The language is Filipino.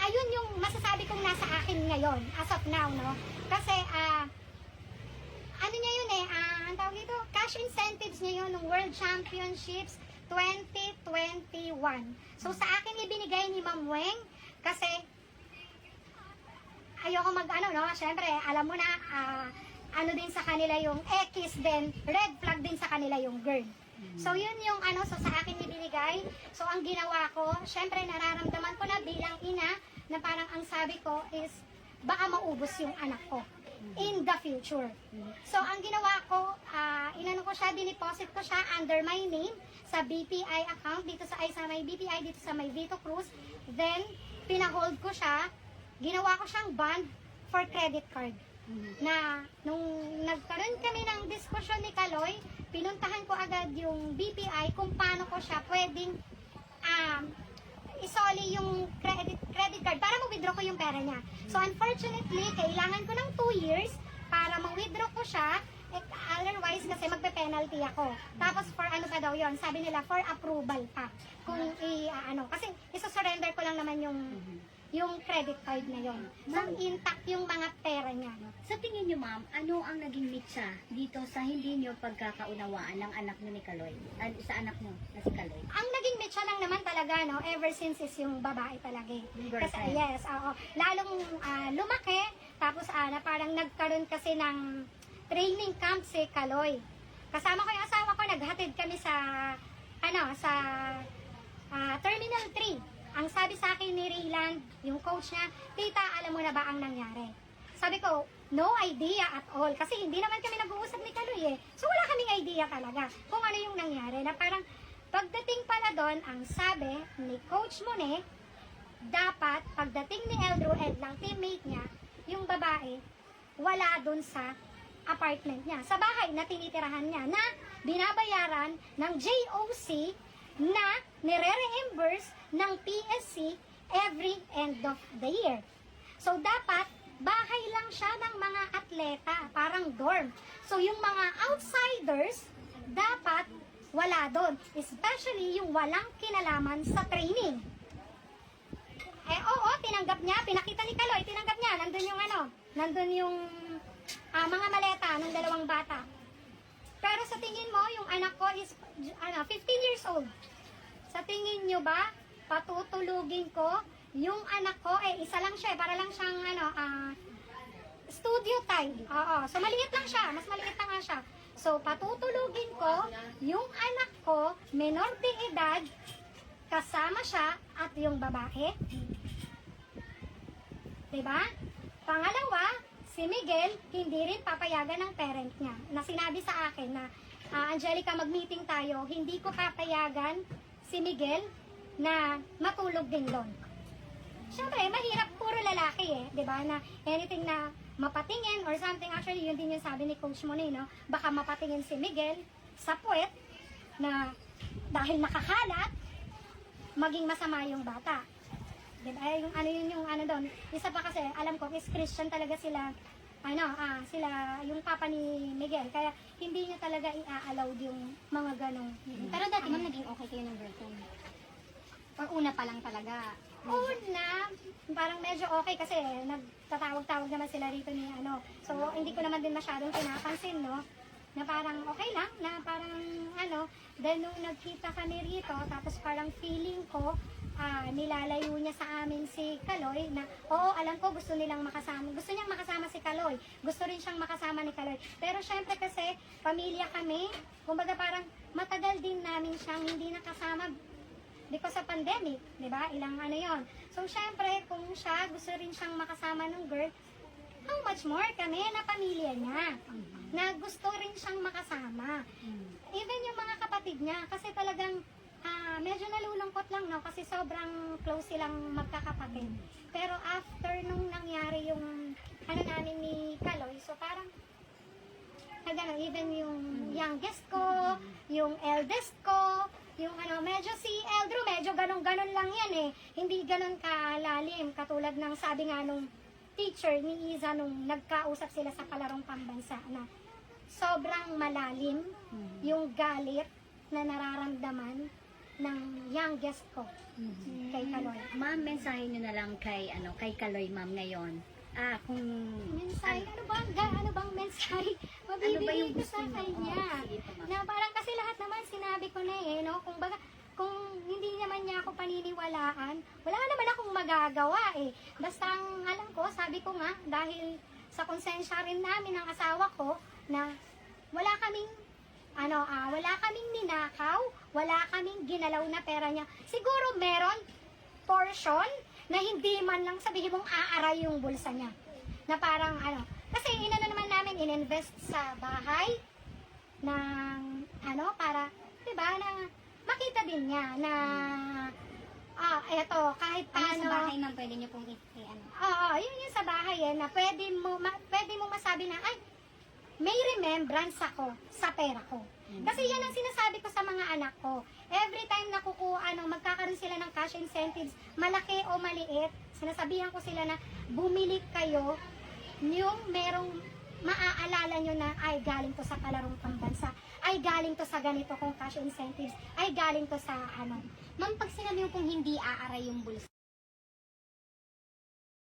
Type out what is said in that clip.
ayun yung masasabi kong nasa akin ngayon, as of now, no? Kasi, ah, ano niya yun eh, ah, ang tawag dito, cash incentives niya yun ng World Championships 2021. So, sa akin ibinigay ni Ma'am Weng, kasi, ayoko mag, ano, no, syempre, alam mo na, ah, ano din sa kanila yung X din, red flag din sa kanila yung girl. So, yun yung ano, so sa akin ibinigay. So, ang ginawa ko, syempre, nararamdaman ko na bilang ina, na parang ang sabi ko is, baka maubos yung anak ko in the future. So, ang ginawa ko, ah, inano ko siya, diniposit ko siya under my name sa BPI account, dito sa, ay, sa may BPI, dito sa may Vito Cruz. Then, pinahold ko siya, ginawa ko siyang bond for credit card na nung nagkaroon kami ng diskusyon ni Kaloy, pinuntahan ko agad yung BPI kung paano ko siya pwedeng um, isoli yung credit credit card para ma-withdraw ko yung pera niya. So unfortunately, kailangan ko ng 2 years para ma-withdraw ko siya. Eh, otherwise, kasi magpe-penalty ako. Tapos for ano pa daw yon Sabi nila, for approval pa. Kung i, ah, ano, kasi isa-surrender ko lang naman yung yung credit card na yon. So, intact yung mga pera niya. Sa tingin niyo, ma'am, ano ang naging mitsa dito sa hindi niyo pagkakaunawaan ng anak niyo ni Kaloy? An- sa anak niyo na si Kaloy? ang naging mecha lang naman talaga, no, ever since is yung babae talaga. eh. Kasi, girlfriend. yes, oo. Lalong ah, lumaki, tapos ah, na parang nagkaroon kasi ng training camp si Kaloy. Kasama ko yung asawa ko, naghatid kami sa, ano, sa ah, Terminal 3. Ang sabi sa akin ni Rayland, yung coach niya, Tita, alam mo na ba ang nangyari? Sabi ko, no idea at all. Kasi hindi naman kami nag-uusap ni Kaloy eh. So wala kaming idea talaga kung ano yung nangyari. Na parang pagdating pala doon, ang sabi ni Coach Monet, dapat pagdating ni Eldro Ed lang, teammate niya, yung babae, wala doon sa apartment niya. Sa bahay na tinitirahan niya na binabayaran ng JOC na nire-reimburse ng PSC every end of the year. So, dapat, bahay lang siya ng mga atleta, parang dorm. So, yung mga outsiders, dapat wala doon. Especially yung walang kinalaman sa training. Eh, oo, tinanggap niya. Pinakita ni Kaloy, tinanggap niya. Nandun yung ano, nandun yung ah, mga maleta ng dalawang bata. Pero sa tingin mo, yung anak ko is ano, 15 years old. Sa tingin nyo ba, patutulugin ko yung anak ko, eh, isa lang siya, eh, para lang siyang, ano, ah, studio time. Oo, so maliit lang siya, mas maliit na nga siya. So, patutulugin ko yung anak ko, menor de edad, kasama siya at yung babae. Diba? Pangalawa, si Miguel, hindi rin papayagan ng parent niya. Na sinabi sa akin na, "Ah, Angelica, mag-meeting tayo, hindi ko papayagan si Miguel na matulog din doon. Siyempre, mahirap puro lalaki eh, 'di ba? Na anything na mapatingin or something, actually yun din yung sabi ni Coach Monet, no? Baka mapatingin si Miguel sa puwet na dahil nakakalat, maging masama yung bata. Diba? Yung ano yun yung ano doon. Isa pa kasi, alam ko, is Christian talaga sila, ano, ah, sila, yung papa ni Miguel. Kaya, hindi niya talaga i-allowed yung mga ganong. Pero dati ma'am, naging okay kayo ng girlfriend. Or una pa lang talaga. Una, parang medyo okay kasi nagtatawag-tawag naman sila rito ni ano. So, hindi ko naman din masyadong pinapansin, no? Na parang okay lang, na parang ano. Then, nung nagkita kami rito, tapos parang feeling ko, ah, nilalayo niya sa amin si Kaloy na, oo, alam ko gusto nilang makasama. Gusto niyang makasama si Kaloy. Gusto rin siyang makasama ni Kaloy. Pero syempre kasi, pamilya kami. Kumbaga parang matagal din namin siyang hindi nakasama because sa pandemic, di ba? Ilang ano yon. So, syempre, kung siya, gusto rin siyang makasama ng girl, how much more kami na pamilya niya. Na gusto rin siyang makasama. Even yung mga kapatid niya, kasi talagang ah, medyo nalulungkot lang, no? Kasi sobrang close silang magkakapatid. Pero after nung nangyari yung ano namin ni Kaloy, so parang na gano'n, even yung youngest ko, yung eldest ko, yung ano, medyo si Eldro, medyo ganon-ganon lang yan eh. Hindi ganon kalalim, katulad ng sabi nga nung teacher ni Iza nung nagkausap sila sa palarong pambansa na sobrang malalim yung galit na nararamdaman ng youngest ko, kay Kaloy. Ma'am, mensahe nyo na lang kay, ano, kay Kaloy, ma'am, ngayon. Ah, kung... Mensahe, ano bang, ga- ano bang mensahe? Ano ba Mabibigay yung ko sa kanya. Sige ma'am. na parang kasi lahat naman sinabi ko na eh, no? Kung baga, kung hindi naman niya ako paniniwalaan, wala naman akong magagawa eh. Basta ang alam ko, sabi ko nga, dahil sa konsensya rin namin ng asawa ko, na wala kaming ano, ah, wala kaming ninakaw, wala kaming ginalaw na pera niya. Siguro meron portion na hindi man lang sabihin mong aaray yung bulsa niya. Na parang ano, kasi inano naman namin ininvest sa bahay ng ano para 'di ba na makita din niya na ah eto kahit Ano paano sa bahay ma'am, pwede niyo pong i- ano. Oo, yun yung sa bahay eh, na pwede mo, ma, pwede mo masabi na, ay, may remembrance ako sa pera ko. Kasi yan ang sinasabi ko sa mga anak ko. Every time na kukuha, ano, magkakaroon sila ng cash incentives, malaki o maliit, sinasabihan ko sila na bumili kayo yung merong maaalala nyo na ay galing to sa kalarong pambansa, ay galing to sa ganito kong cash incentives, ay galing to sa ano. Ma'am, pag sinabi mo pong hindi aaray yung bulsa,